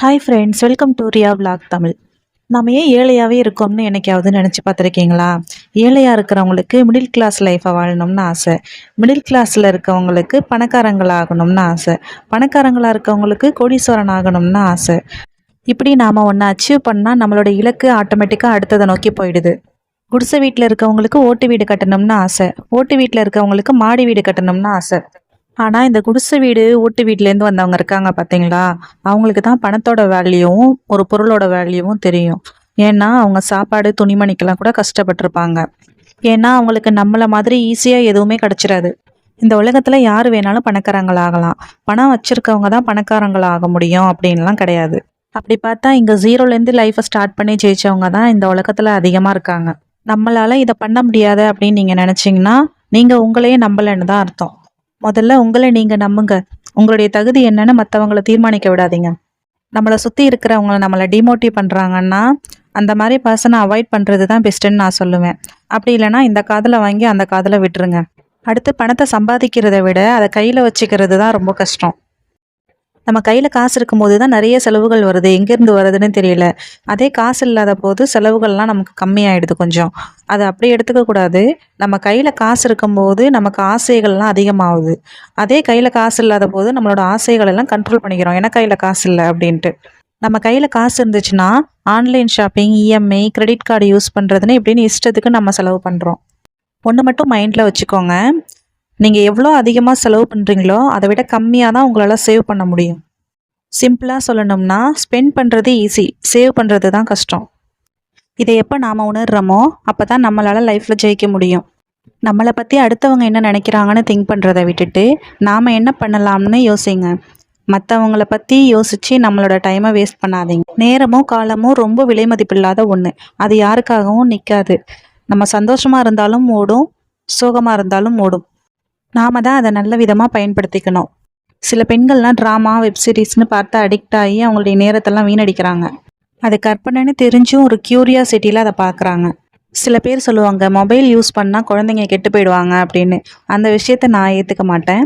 Hi friends welcome to Riya vlog Tamil நம்ம ஏன் ஏழையாகவே இருக்கோம்னு என்னைக்காவது நினச்சி பார்த்துருக்கீங்களா? ஏழையாக இருக்கிறவங்களுக்கு மிடில் கிளாஸ் லைஃப்பை வாழணும்னு ஆசை. மிடில் கிளாஸில் இருக்கவங்களுக்கு பணக்காரங்களாகணும்னு ஆசை. பணக்காரங்களாக இருக்கவங்களுக்கு கோடீஸ்வரன் ஆகணும்னு ஆசை. இப்படி நாம் ஒன்று அச்சீவ் பண்ணால் நம்மளோட இலக்கு ஆட்டோமேட்டிக்காக அடுத்ததை நோக்கி போயிடுது. குடிசை வீட்டில் இருக்கவங்களுக்கு ஓட்டு வீடு கட்டணும்னு ஆசை. ஓட்டு வீட்டில் இருக்கவங்களுக்கு மாடி வீடு கட்டணும்னு ஆசை. ஆனால் இந்த குடிசை வீடு ஓட்டு வீட்டிலேருந்து வந்தவங்க இருக்காங்க பார்த்தீங்களா அவங்களுக்கு தான் பணத்தோட வேல்யூவும் ஒரு பொருளோட வேல்யூவும் தெரியும். ஏன்னா அவங்க சாப்பாடு துணிமணிக்கெல்லாம் கூட கஷ்டப்பட்டிருப்பாங்க. ஏன்னா அவங்களுக்கு நம்மளை மாதிரி ஈஸியாக எதுவுமே கிடச்சிடாது இந்த உலகத்தில் யார் வேணாலும் பணக்காரங்களாகலாம். பணம் வச்சுருக்கவங்க தான் பணக்காரங்களாக முடியும் அப்படின்லாம் கிடையாது. அப்படி பார்த்தா இங்கே ஜீரோலேருந்து லைஃப்பை ஸ்டார்ட் பண்ணி ஜெயிச்சவங்க தான் இந்த உலகத்தில் அதிகமாக இருக்காங்க. நம்மளால் இதை பண்ண முடியாது அப்படின்னு நீங்கள் நினச்சிங்கன்னா நீங்கள் உங்களையே நம்பலைன்னு தான் அர்த்தம். முதல்ல உங்களை நீங்கள் நம்புங்க. உங்களுடைய தகுதி என்னன்னு மற்றவங்கள தீர்மானிக்க விடாதீங்க. நம்மளை சுற்றி இருக்கிறவங்கள நம்மளை டிமோட்டிவ் பண்ணுறாங்கன்னா அந்த மாதிரி பர்சனை அவாய்ட் பண்ணுறது தான் பெஸ்ட்டுன்னு நான் சொல்லுவேன். அப்படி இல்லைன்னா இந்த காதில் வாங்கி அந்த காதில் விட்டுருங்க. அடுத்து பணத்தை சம்பாதிக்கிறத விட அதை கையில் வச்சுக்கிறது தான் ரொம்ப கஷ்டம். நம்ம கையில் காசு இருக்கும்போது தான் நிறைய செலவுகள் வருது. எங்கேருந்து வருதுன்னு தெரியல. அதே காசு இல்லாத போது செலவுகள்லாம் நமக்கு கம்மியாயிடுது கொஞ்சம். அதை அப்படி எடுத்துக்கக்கூடாது நம்ம கையில் காசு இருக்கும்போது நமக்கு ஆசைகள்லாம் அதிகமாகுது. அதே கையில் காசு இல்லாத போது நம்மளோட ஆசைகள் எல்லாம் கண்ட்ரோல் பண்ணிக்கிறோம். ஏன்னா கையில் காசு இல்லை? அப்படின்ட்டு. நம்ம கையில் காசு இருந்துச்சுன்னா online shopping EMI credit card use பண்ணுறதுன்னு இப்படின்னு இஷ்டத்துக்கு நம்ம செலவு பண்ணுறோம் ஒன்று மட்டும் மைண்டில் வச்சுக்கோங்க. நீங்கள் எவ்வளோ அதிகமாக செலவு பண்ணுறீங்களோ அதை விட கம்மியாக தான் உங்களால் சேவ் பண்ண முடியும். சிம்பிளாக சொல்லணும்னா ஸ்பெண்ட் பண்ணுறது ஈஸி சேவ் பண்ணுறது தான் கஷ்டம். இதை எப்போ நாம் உணர்கிறோமோ அப்போ தான் நம்மளால் லைஃப்பில் ஜெயிக்க முடியும். நம்மளை பற்றி அடுத்தவங்க என்ன நினைக்கிறாங்கன்னு திங்க் பண்ணுறதை விட்டுட்டு நாம் என்ன பண்ணலாம்னு யோசிங்க. மற்றவங்கள பற்றி யோசித்து நம்மளோட டைமை வேஸ்ட் பண்ணாதீங்க. நேரமும் காலமும் ரொம்ப விலை மதிப்பில்லாத ஒன்று அது யாருக்காகவும் நிற்காது நம்ம சந்தோஷமாக இருந்தாலும் ஓடும் சோகமாக இருந்தாலும் ஓடும். நாம தான் அதை நல்ல விதமாக பயன்படுத்திக்கணும். சில பெண்கள்லாம் ட்ராமா வெப்சீரிஸ்னு பார்த்து அடிக்ட் ஆகி அவங்களுடைய நேரத்தெல்லாம் வீணடிக்கிறாங்க. அது கற்பனைன்னு தெரிஞ்சும் ஒரு க்யூரியாசிட்டியில் அதை பார்க்குறாங்க. சில பேர் சொல்லுவாங்க மொபைல் யூஸ் பண்ணால் குழந்தைங்க கெட்டு போயிடுவாங்க அப்படின்னு. அந்த விஷயத்த நான் ஏற்றுக்க மாட்டேன்.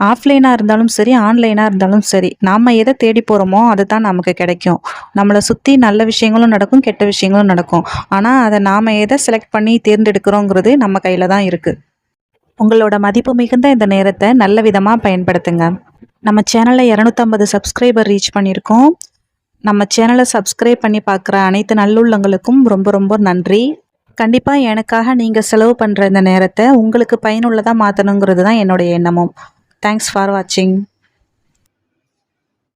ஆஃப்லைனாக இருந்தாலும் சரி ஆன்லைனாக இருந்தாலும் சரி நாம் எதை தேடி போகிறோமோ அதுதான் நமக்கு கிடைக்கும். நம்மளை சுற்றி நல்ல விஷயங்களும் நடக்கும் கெட்ட விஷயங்களும் நடக்கும். ஆனால் அதை நாம் எதை செலக்ட் பண்ணி தேர்ந்தெடுக்கிறோங்கிறது நம்ம கையில் தான் இருக்குது உங்களோட மதிப்பு மிகுந்த இந்த நேரத்தை நல்ல விதமாக பயன்படுத்துங்க. நம்ம சேனலில் இரநூத்தம்பது சப்ஸ்கிரைபர் ரீச் பண்ணியிருக்கோம். நம்ம சேனலை சப்ஸ்கிரைப் பண்ணி பார்க்குற அனைத்து நல்லுள்ளங்களுக்கும் ரொம்ப ரொம்ப நன்றி. கண்டிப்பாக எனக்காக நீங்கள் செலவு பண்ணுற இந்த நேரத்தை உங்களுக்கு பயனுள்ளதாக மாற்றணுங்கிறது தான் என்னுடைய எண்ணமும். தேங்க்ஸ் ஃபார் வாட்சிங்